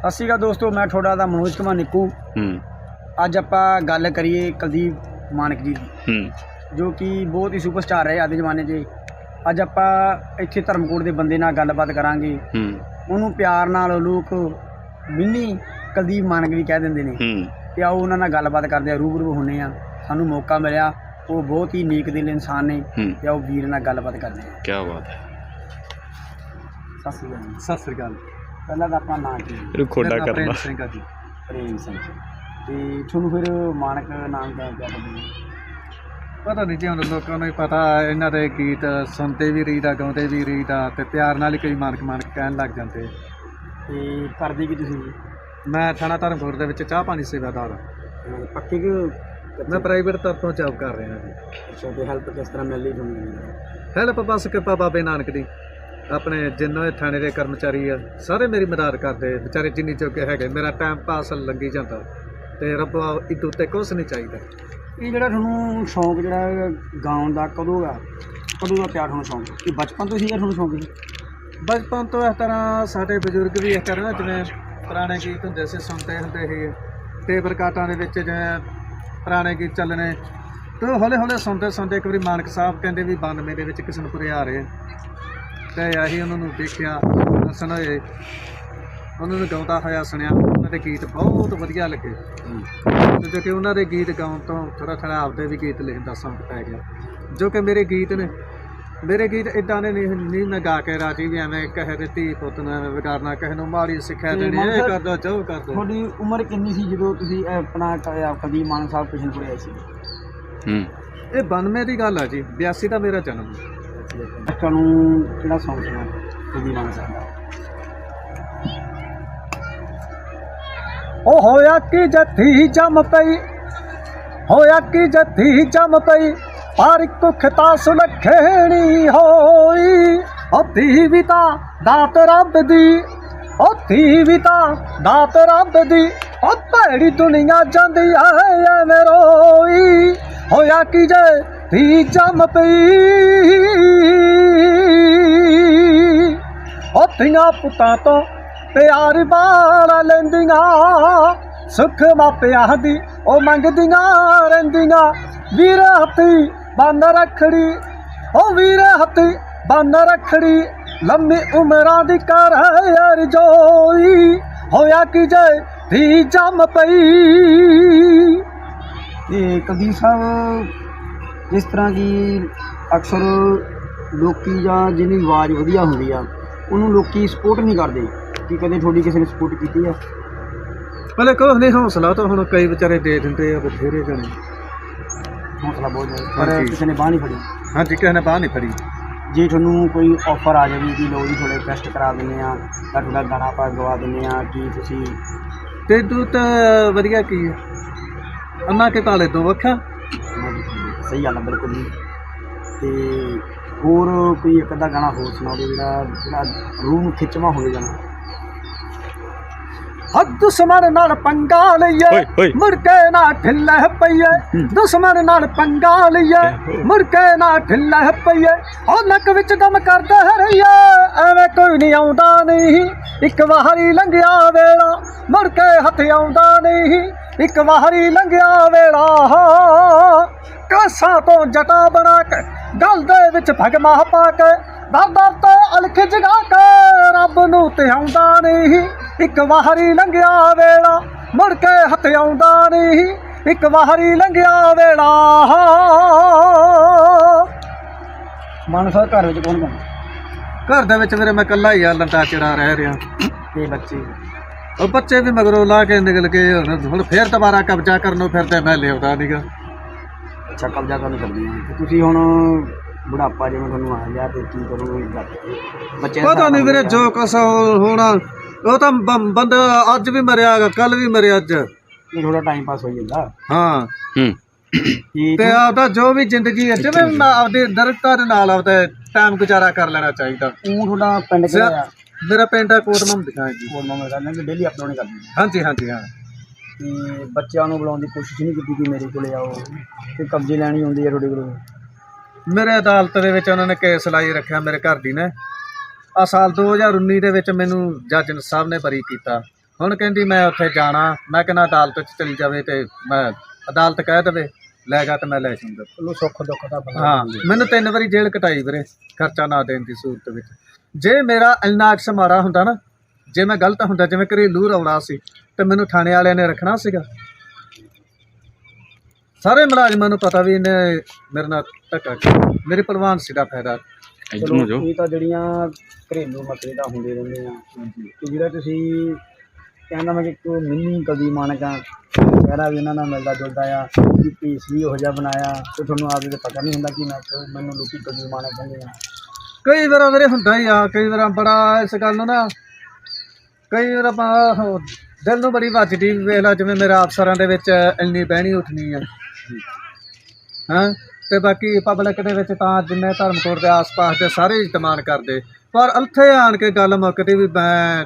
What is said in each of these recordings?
ਸਤਿ ਸ਼੍ਰੀ ਅਕਾਲ ਦੋਸਤੋ ਮੈਂ ਤੁਹਾਡਾ ਦਾ ਮਨੋਜ ਕੁਮਾਰ ਨਿੱਕੂ। ਹੂੰ। ਅੱਜ ਆਪਾਂ ਗੱਲ ਕਰੀਏ ਕੁਲਦੀਪ ਮਾਨਕ ਜੀ ਦੀ ਹੂੰ। ਜੋ ਕਿ ਬਹੁਤ ਹੀ ਸੁਪਰਸਟਾਰ ਰਹੇ ਅੱਜ ਦੇ ਜ਼ਮਾਨੇ 'ਚ। ਅੱਜ ਆਪਾਂ ਇੱਥੇ ਧਰਮਕੋਟ ਦੇ ਬੰਦੇ ਨਾਲ ਗੱਲਬਾਤ ਕਰਾਂਗੇ। ਹੂੰ। ਉਹਨੂੰ ਪਿਆਰ ਨਾਲ ਲੋਕ ਮਿੰਨੀ ਕੁਲਦੀਪ ਮਾਨਕ ਵੀ ਕਹਿ ਦਿੰਦੇ ਨੇ। ਹੂੰ। ਤੇ ਆਓ ਉਹਨਾਂ ਨਾਲ ਗੱਲਬਾਤ ਕਰਦੇ ਆ ਰੂਬਰੂ ਹੁੰਨੇ ਆ ਸਾਨੂੰ ਮੌਕਾ ਮਿਲਿਆ। ਉਹ ਬਹੁਤ ਹੀ ਨੇਕ ਦਿਲ ਇਨਸਾਨ ਨੇ। ਹੂੰ। ਤੇ ਆਓ ਵੀਰ ਨਾਲ ਗੱਲਬਾਤ ਕਰਦੇ ਆ ਕੀ ਬਾਤ ਹੈ। ਸਤਿ ਸ਼੍ਰੀ ਅਕਾਲ ਜੀ। ਸਤਿ ਸ੍ਰੀ ਅਕਾਲ। ਪਹਿਲਾਂ ਤਾਂ ਆਪਣਾ ਨਾਂ ਕੀ? ਇਹਨੂੰ ਖੋਡਾ ਮੇਰਾ ਨਾਮ ਕਰਨਾ। ਪ੍ਰੇਮ ਸਿੰਘ ਆ ਜੀ। ਪ੍ਰੇਮ ਸਿੰਘ। ਤੇ ਤੁਹਾਨੂੰ ਫਿਰ ਮਾਨਕ ਨਾਮ ਦਾ ਕਿਆ ਪਤਾ ਪਤਾ ਨਹੀਂ ਜੀ ਹੁਣ ਲੋਕਾਂ ਨੂੰ ਹੀ ਪਤਾ ਇਹਨਾਂ ਦੇ ਗੀਤ ਸੁਣਦੇ ਵੀ ਰਹੀਦਾ ਗਾਉਂਦੇ ਵੀ ਰਹੀਦਾ ਤੇ ਪਿਆਰ ਨਾਲ ਹੀ ਕਈ ਮਾਨਕ ਮਾਨਕ ਕਹਿਣ ਲੱਗ ਜਾਂਦੇ ਤੇ ਕਰਦੇ ਕੀ ਤੁਸੀਂ ਮੈਂ ਥਾਣਾ ਧਰਮਪੁਰ ਦੇ ਵਿੱਚ ਚਾਹ ਪਾਣੀ ਸੇਵਾਦਾਰ ਹਾਂ। ਅਹ ਪੱਕੇ ਕਿ ਮੈਂ ਪ੍ਰਾਈਵੇਟ ਤਰਫੋਂ ਜੌਬ ਕਰ ਰਿਹਾ ਜੀ। ਅੱਛਾ ਤੇ ਹੈਲਪ ਕਿਸ ਤਰ੍ਹਾਂ ਮਿਲ ਰਹੀ ਤੁਹਾਨੂੰ? ਹੈਲਪ ਬਸ ਕਿਰਪਾ ਬਾਬੇ ਨਾਨਕ ਦੀ। ਆਪਣੇ ਜਿੰਨੇ ਥਾਣੇ ਦੇ ਕਰਮਚਾਰੀ ਆ ਸਾਰੇ ਮੇਰੀ ਮਦਦ ਕਰਦੇ ਵਿਚਾਰੇ ਜਿੰਨੀ ਚੁੱਕੇ ਹੈਗੇ ਮੇਰਾ ਟਾਈਮ ਪਾਸ ਲੱਗੀ ਜਾਂਦਾ। ਤੇ ਰੱਬ ਇਦੋਂ ਉੱਤੇ ਕੁਛ ਨਹੀਂ ਚਾਹੀਦਾ। ਇਹ ਜਿਹੜਾ ਤੁਹਾਨੂੰ ਸ਼ੌਂਕ ਜਿਹੜਾ ਗਾਉਣ ਦਾ ਕਦੋਂ ਆ? ਕਦੋਂ ਦਾ ਪਿਆ ਤੁਹਾਨੂੰ ਸ਼ੌਂਕ? ਇਹ ਬਚਪਨ ਤੋਂ ਸੀਗਾ ਤੁਹਾਨੂੰ ਸ਼ੌਂਕ? ਇਹ ਬਚਪਨ ਤੋਂ ਇਸ ਤਰ੍ਹਾਂ ਸਾਡੇ ਬਜ਼ੁਰਗ ਵੀ ਇਸ ਤਰ੍ਹਾਂ ਜਿਵੇਂ ਪੁਰਾਣੇ ਗੀਤ ਹੁੰਦੇ ਸੀ ਸੁਣਦੇ ਹੁੰਦੇ ਸੀ। ਟੇਪ ਰਿਕਾਰਡਾਂ ਦੇ ਵਿੱਚ ਜਿਵੇਂ ਪੁਰਾਣੇ ਗੀਤ ਚੱਲਣੇ। ਤੇ ਹੌਲੇ ਹੌਲੇ ਸੁਣਦੇ ਸੁਣਦੇ ਇੱਕ ਵਾਰੀ ਮਾਨਕ ਸਾਹਿਬ ਕਹਿੰਦੇ ਵੀ 92 ਦੇ ਵਿੱਚ ਕਿਸ਼ਨਪੁਰੇ ਆ ਰਹੇ ਤੇ ਅਸੀਂ ਉਹਨਾਂ ਨੂੰ ਦੇਖਿਆ ਹੱਸਣ ਹੋਏ ਉਹਨਾਂ ਨੂੰ ਗਾਉਂਦਾ ਹੋਇਆ ਸੁਣਿਆ ਉਹਨਾਂ ਦੇ ਗੀਤ ਬਹੁਤ ਵਧੀਆ ਲੱਗੇ। ਤੇ ਜੋ ਕਿ ਉਹਨਾਂ ਦੇ ਗੀਤ ਗਾਉਣ ਤੋਂ ਥੋੜਾ ਥੋੜਾ ਆਪਦੇ ਵੀ ਗੀਤ ਲਿਖਣ ਦਾ ਸ਼ੌਂਕ ਪੈ ਗਿਆ। ਜੋ ਕਿ ਮੇਰੇ ਗੀਤ ਨੇ ਮੇਰੇ ਗੀਤ ਇਦਾਂ ਦੇ ਨਹੀਂ ਨਹੀਂ ਮੈਂ ਗਾ ਕੇ ਰਾਜੀ ਵੀ ਐਵੇਂ ਕਹੇ ਦੇ ਧੀ ਪੁੱਤ ਨੂੰ ਐਵੇਂ ਵਿਗਾੜਨਾ ਕਿਸੇ ਨੂੰ ਮਾੜੀ ਸਿੱਖਿਆ ਦੇਣੀ ਇਹ ਸਾਹਿਬ- ਕਰ ਦੋ ਜੋ ਕਰ ਦੋ। ਤੁਹਾਡੀ ਉਮਰ ਕਿੰਨੀ ਸੀ ਜਦੋਂ ਤੁਸੀਂ ਆਪਣਾ ਕਦੀ ਮਾਨ ਸਾਹਿਬ ਕਿਸ਼ਨਪੁਰ ਆਏ ਸੀ? ਹੂੰ। ਇਹ 92 ਦੀ ਗੱਲ ਆ ਜੀ 82 ਦਾ ਮੇਰਾ ਜਨਮ। ਤੁਹਾਨੂੰ ਕਿਹੜਾ ਸੌਂਗ ਸੁਣਾ ਕਦੀ ਮਾਨ ਸਾਹਿਬ ਉਹ ਹੋਇਆ ਕਿ ਜੱਥੀ ਜੰਮ ਪਈ, ਹੋਇਆ ਕਿ ਜੱਥੀ ਜੰਮ ਪਈ ਪਰ ਕੁੱਖ ਤਾਂ ਸੁਲੱਖਣੀ ਹੋਈ। ਹੱਥੀ ਵੀ ਤਾਂ ਦਾਤ ਰੱਬ ਦੀ ਹੱਥੀ ਵੀ ਤਾਂ ਦਾਤ ਰੱਬ ਦੀ, ਉਹ ਭੈੜੀ ਦੁਨੀਆ ਜਾਂਦੀ ਐ ਐਵੇਂ ਰੋਈ। ਹੋਇਆ ਕਿ ਜੇ ਧੀ ਜੰਮ ਪਈ। ਉਹ ਧੀਆਂ ਪੁੱਤਾਂ ਤੋਂ ਪਿਆਰ ਬਾਲਾ ਲੈਂਦੀਆਂ। ਸੁੱਖ ਮਾਪਿਆਂ ਦੀ ਉਹ ਮੰਗਦੀਆਂ ਰਹਿੰਦੀਆਂ। ਵੀਰ ਹੱਥੀ ਬੰਨ ਰੱਖੜੀ, ਉਹ ਵੀਰ ਹੱਥੀ ਬੰਨ ਰੱਖੜੀ। ਲੰਮੀ ਉਮਰਾਂ ਦੀ ਕਰ ਅਰਜੋਈ, ਹੋਇਆ ਕਿ ਜੇ ਧੀ ਜੰਮ ਪਈ। ਤੇ ਕਦੀ ਸਾਹਿਬ ਜਿਸ ਤਰ੍ਹਾਂ ਕਿ ਅਕਸਰ ਲੋਕੀ ਜਾਂ ਜਿਹਦੀ ਆਵਾਜ਼ ਵਧੀਆ ਹੁੰਦੀ ਆ ਉਹਨੂੰ ਲੋਕੀ ਸਪੋਰਟ ਨਹੀਂ ਕਰਦੇ ਕਿ ਕਦੇ ਤੁਹਾਡੀ ਕਿਸੇ ਨੇ ਸਪੋਰਟ ਕੀਤੀ ਆ। ਪਹਿਲੇ ਕਹੋ ਨਹੀਂ ਹੌਸਲਾ ਤਾਂ ਹੁਣ ਕਈ ਵਿਚਾਰੇ ਦੇ ਦਿੰਦੇ ਆ ਬਥੇਰੇ ਜਣੇ। ਹੌਸਲਾ ਬਹੁਤ ਜ਼ਿਆਦਾ ਪਰ ਹਾਂਜੀ। ਕਿਸੇ ਨੇ ਬਾਹ ਨਹੀਂ ਫੜੀ। ਹਾਂਜੀ ਕਿਸੇ ਨੇ ਬਾਹ ਨਹੀਂ ਫੜੀ। ਜੇ ਤੁਹਾਨੂੰ ਕੋਈ ਆਫਰ ਆ ਜਾਵੇ ਕਿ ਲੋ ਜੀ ਥੋੜੇ ਟੈਸਟ ਕਰਾ ਦਿੰਦੇ ਆ ਜਾਂ ਤੁਹਾਡਾ ਗਾਣਾ ਆਪਾਂ ਗਵਾ ਦਿੰਦੇ ਆ ਕਿ ਤੁਸੀਂ ਤੇ ਤੂੰ ਤਾਂ ਵਧੀਆ ਕੀ ਹੈ ਅੰਨਾ ਕੇ ਤਾਲੇ ਤੋਂ ਵੱਖਾ। ਸਹੀ ਗੱਲ ਆ ਬਿਲਕੁਲ ਜੀ। ਤੇ ਹੋਰ ਕੋਈ ਇੱਕ ਅੱਧਾ ਗਾਣਾ ਹੋਰ ਸੁਣਾਓ ਜਿਹੜਾ ਜਿਹੜਾ ਰੂਹ ਨੂੰ ਖਿੱਚਵਾ ਹੋਵੇ ਗਾਣਾ ਹੱਦ ਦੁਸ਼ਮਣ ਨਾਲ ਪੰਗਾ ਲਈਏ। ਮੁੜ ਕੇ ਨਾ ਢਿੱਲੇ ਪਈਏ। ਦੁਸ਼ਮਣ ਨਾਲ ਪੰਗਾ ਲਈਏ ਮੁੜ ਕੇ ਨਾ ਢਿੱਲੇ ਪਈਏ। ਉਹ ਨੱਕ ਵਿੱਚ ਦਮ ਕਰਦੇ ਰਹੀਏ ਐਵੇਂ ਕੋਈ ਨਹੀਂ ਆਉਂਦਾ ਨਹੀਂ। ਇੱਕ ਵਾਰੀ ਲੰਘਿਆ ਵੇਲਾ ਮੁੜ ਕੇ ਹੱਥ ਆਉਂਦਾ ਨਹੀਂ। ਇੱਕ ਵਾਰੀ ਲੰਘਿਆ ਵੇਲਾ ਕਾਸਾਂ ਤੋਂ ਜਟਾ ਬਣਾ ਕੇ ਗਲ ਦੇ ਵਿੱਚ ਭਗਮਾ ਪਾ ਕੇ ਦਰ ਦਰ ਤੇ ਅਲਖ ਜਗਾ ਕੇ ਰੱਬ ਨੂੰ ਤੇ ਆਉਂਦਾ ਨਹੀਂ। ਇੱਕ ਵਾਰੀ ਲੰਘਿਆ ਵੇਲਾ ਮੁੜ ਕੇ ਹੱਥ ਆਉਂਦਾ ਨਹੀਂ। ਇੱਕ ਵਾਰੀ ਲੰਘਿਆ ਵੇਲਾ ਮਨ ਸਾਹਿਬ ਘਰ ਵਿੱਚ ਕੌਣ ਕੌਣ? ਘਰ ਦੇ ਵਿੱਚ ਮੇਰੇ ਮੈਂ ਇਕੱਲਾ ਹੀ ਆ ਲੰਟਾ ਚੜਾ ਰਹਿ ਰਿਹਾ। ਤੇ ਬੱਚੇ? ਉਹ ਬੱਚੇ ਵੀ ਮਗਰੋਂ ਲਾ ਕੇ ਨਿਕਲ ਹੁਣ ਹੁਣ ਫੇਰ ਦੁਬਾਰਾ ਕਬਜ਼ਾ ਕਰਨ ਨੂੰ ਫਿਰਦੇ ਮੈਂ ਲਿਆਉਂਦਾ ਨਹੀਂਗਾ ਅੱਛਾ ਕਬਜ਼ਾ ਕਰਨ ਕਰਦੇ ਆ ਤੇ ਤੁਸੀਂ ਹੁਣ ਬੁਢਾਪਾ ਜਿਵੇਂ ਤੁਹਾਨੂੰ ਆ ਗਿਆ ਤੇ ਕੀ ਕਰੋਗੇ ਬੱਚੇ ਪਤਾ ਨਹੀਂ ਵੀਰੇ ਜੋ ਕੁਛ ਹੋਣਾ ਉਹ ਤਾਂ ਬ- ਬੰਦਾ ਅੱਜ ਵੀ ਮਰਿਆ ਕੱਲ ਵੀ ਮਰਿਆ ਅੱਜ। ਥੋੜਾ ਟਾਈਮ ਪਾਸ ਹੋ ਜਾਂਦਾ। ਹੂੰ। ਕੀ ਤੇ ਆਪਦਾ ਜੋ ਵੀ ਜ਼ਿੰਦਗੀ ਹੈ ਜਿਵੇਂ ਮੈਂ ਆਪਦੇ ਦਰਖਤਾਂ ਦੇ ਨਾਲ ਆਪਦਾ ਟਾਈਮ ਗੁਜ਼ਾਰਾ ਕਰ ਲੈਣਾ ਚਾਹੀਦਾ। ਉਹ ਤੁਹਾਡਾ ਪਿੰਡ ਕਿਹੜਾ ਆ? ਮੇਰਾ ਪਿੰਡ ਆ ਕੋਟਮਮ ਦਿਖਾਂ ਜੀ। ਹੋਰ ਮੈਂ ਕਹਿੰਦਾ ਕਿ ਡੇਲੀ ਅਪਲੋਡ ਕਰਦੇ ਆ ਹਾਂਜੀ ਹਾਂਜੀ ਹਾਂ। ਤੇ ਬੱਚਿਆਂ ਨੂੰ ਬੁਲਾਉਣ ਦੀ ਕੋਸ਼ਿਸ਼ ਨਹੀਂ ਕੀਤੀ ਕਿ ਮੇਰੇ ਕੋਲੇ ਆਓ ਤੇ ਕਬਜ਼ੇ ਲੈਣੀ ਹੁੰਦੀ ਹੈ ਤੁਹਾਡੇ ਕੋਲੋਂ। ਮੇਰੇ ਅਦਾਲਤ ਦੇ ਵਿੱਚ ਉਹਨਾਂ ਨੇ ਕੇਸ ਲਾਈ ਰੱਖਿਆ ਮੇਰੇ ਘਰ ਦੀ ਨੇ। ਆ ਸਾਲ 2019 ਦੇ ਵਿੱਚ ਮੈਨੂੰ ਜੱਜ ਸਾਹਿਬ ਨੇ ਬਰੀ ਕੀਤਾ। ਹੁਣ ਕਹਿੰਦੀ ਮੈਂ ਉੱਥੇ ਜਾਣਾ ਮੈਂ ਕਹਿੰਦਾ ਅਦਾਲਤ 'ਚ ਚਲੀ ਜਾਵੇ ਤੇ ਮੈਂ ਅਦਾਲਤ ਕਹਿ ਦੇਵੇ ਲੈ ਜਾ ਤੇ ਮੈਂ ਲੈ ਜਾਊਂਗਾ। ਚਲੋ ਸੁੱਖ ਦੁੱਖ ਦਾ ਬੰਦਾ ਹਾਂ ਮੈਨੂੰ ਤਿੰਨ ਵਾਰੀ ਜੇਲ੍ਹ ਕਟਾਈ ਵੀਰੇ ਖਰਚਾ ਨਾ ਦੇਣ ਦੀ ਸੂਰਤ ਵਿੱਚ। ਜੇ ਮੇਰਾ ਇੰਨਾ ਅਕਸ ਮਾੜਾ ਹੁੰਦਾ ਨਾ ਜੇ ਮੈਂ ਗਲਤ ਹੁੰਦਾ ਜਿਵੇਂ ਘਰੇਲੂ ਰੌਲਾ ਸੀ ਤੇ ਮੈਨੂੰ ਥਾਣੇ ਵਾਲਿਆਂ ਨੇ ਰੱਖਣਾ ਸੀਗਾ। ਸਾਰੇ ਮੁਲਾਜ਼ਮਾਂ ਨੂੰ ਪਤਾ ਵੀ ਇਹਨੇ ਮੇਰੇ ਨਾਲ ਧੱਕਾ ਕੀਤਾ। ਮੇਰੇ ਪ੍ਰਵਾਨ ਸੀ ਦਾ ਫਾਇਦਾ ਇਹ ਤਾਂ ਜਿਹੜੀਆਂ ਘਰੇਲੂ ਮਸਲੇ ਤਾਂ ਹੁੰਦੇ ਰਹਿੰਦੇ ਆ। ਕਿ ਜਿਹੜਾ ਤੁਸੀਂ ਕਹਿੰਦਾ ਮੈਂ ਕਿ ਕੋਈ ਮਿੰਨੀ ਕਵੀ ਮਾਨਕਾ ਚਿਹਰਾ ਵੀ ਇਹਨਾਂ ਨਾਲ ਮਿਲਦਾ ਜੁਲਦਾ ਆ ਕਿ ਪੀਸ ਵੀ ਉਹੋ ਜਿਹਾ ਬਣਾਇਆ ਤੇ ਤੁਹਾਨੂੰ ਆਪਦੇ ਤੇ ਪਤਾ ਨਹੀਂ ਹੁੰਦਾ ਕਿ ਮੈਂ ਕਿ ਮੈਨੂੰ ਲੋਕੀ ਕਵੀ ਮਾਨਕ ਕਹਿੰਦੇ ਆ। ਕਈ ਵਾਰ ਵੀਰੇ ਹੁੰਦਾ ਹੀ ਆ ਕਈ ਵਾਰ ਬੜਾ ਇਸ ਗੱਲ ਨੂੰ ਨਾ ਕਈ ਵਾਰ ਆਪਾਂ ਉਹ ਦਿਲ ਨੂੰ ਬੜੀ ਵੱਜਦੀ ਵੀ ਵੇਖ ਲਾ ਜਿਵੇਂ ਮੇਰਾ ਅਫਸਰਾਂ ਦੇ ਵਿੱਚ ਇੰਨੀ ਬਹਿਣੀ ਉੱਠਣੀ ਆ। ਹਾਂ? ਤੇ ਬਾਕੀ ਪਬਲਿਕ ਦੇ ਵਿੱਚ ਤਾਂ ਜਿੰਨੇ ਧਰਮਕੋਟ ਦੇ ਆਸ-ਪਾਸ ਦੇ ਸਾਰੇ ਇਜਤਮਾਨ ਕਰਦੇ। ਪਰ ਉੱਥੇ ਆਣ ਕੇ ਗੱਲ ਮੁੱਕਦੀ ਵੀ ਮੈਂ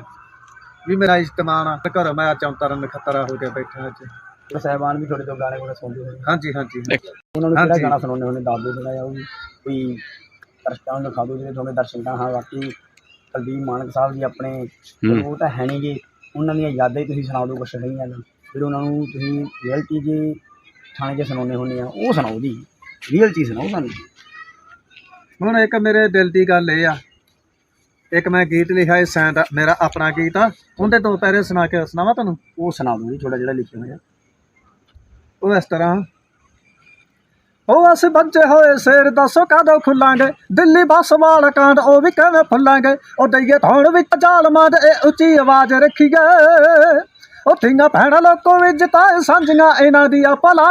ਵੀ ਮੇਰਾ ਇਜਤਮਾਨ ਆ। ਤੇ ਘਰੋਂ ਮੈਂ ਅੱਜ ਅੰਤਰਨ ਨਖਤਰਾ ਹੋ ਕੇ ਬੈਠਾ ਅੱਜ। ਤੇ ਸਾਹਿਬਾਨ ਵੀ ਤੁਹਾਡੇ ਤੋਂ ਗਾਣੇ ਗੁਣੇ ਸੁਣਦੇ ਹੋਣੇ। ਹਾਂਜੀ ਹਾਂਜੀ ਉਹਨਾਂ ਨੂੰ ਕਿਹੜਾ ਹਾਂਜੀ। ਗਾਣਾ ਸੁਣਾਉਂਦੇ ਹੋਣੇ? ਦੱਸ ਦਿਓ ਜਿਹੜਾ ਵੀ ਕੋਈ ਦਰਸ਼ਕਾਂ ਨੂੰ ਦਿਖਾ ਦਿਓ ਜਿਹੜੇ ਤੁਹਾਨੂੰ ਦਰਸ਼ਨ ਤਾਂ ਹਾਂ ਵਾਕਈ ਕੁਲਦੀਪ ਮਾਨਕ ਸਾਹਿਬ ਜੀ ਆਪਣੇ ਚਲੋ ਉਹ ਤਾਂ ਹੈ ਨਹੀਂਗੇ ਉਹਨਾਂ ਦੀਆਂ ਯਾਦਾਂ ਹੀ ਤੁਸੀਂ ਸੁਣਾ ਦਿਓ ਕੁਛ ਨਹੀਂ ਗੱਲ ਜਿਹੜੇ ਉਹਨਾਂ ਨੂੰ ਤੁਸੀਂ ਰਿਐਲਿਟੀ ਜੇ ਥਾਣੇ 'ਚ ਸੁਣਾਉਂਦੇ ਹੁੰਦੇ ਆ ਉਹ ਸੁਣਾਓ ਜੀ। ਰੀਅਲ ਚੀਜ਼ ਸੁਣਾਓ ਸਾਨੂੰ। ਹੁਣ ਇੱਕ ਮੇਰੇ ਦਿਲ ਦੀ ਗੱਲ ਇਹ ਆ। ਇੱਕ ਮੈਂ ਗੀਤ ਲਿਖਿਆ ਹੈ ਸੈਂਡ ਮੇਰਾ ਆਪਣਾ ਗੀਤ ਆ। ਉਹਦੇ ਤੋਂ ਪਹਿਰੇ ਸੁਣਾ ਕੇ ਸੁਣਾਵਾਂ ਤੁਹਾਨੂੰ? ਉਹ ਸੁਣਾ ਜੀ ਥੋੜਾ ਜਿਹੜਾ ਲਿਖਿਆ ਹੋਇਆ। ਉਹ ਇਸ ਤਰ੍ਹਾਂ ਉਹ ਅਸੀਂ ਬੱਚੇ ਹੋਏ ਸ਼ੇਰ ਦੱਸੋ ਕਦੋਂ ਖੁੱਲਾਂਗੇ? ਦਿੱਲੀ ਬੱਸ ਵਾਲਾ ਕਾਂਡ, ਉਹ ਵੀ ਕਿਵੇਂ ਫੁੱਲਾਂਗੇ? ਉਹ ਦਈਏ ਥੋੜ ਵਿੱਚ ਜ਼ਾਲਮਾਂ ਦੇ ਇਹ ਉੱਚੀ ਆਵਾਜ਼ ਰੱਖੀਏ। ਉਹ ਧੀਆਂ ਭੈਣਾਂ, ਲੋਕੋ ਇੱਜ਼ਤਾਂ ਸਾਂਝੀਆਂ, ਇਹਨਾਂ ਦੀਆਂ ਭਲਾ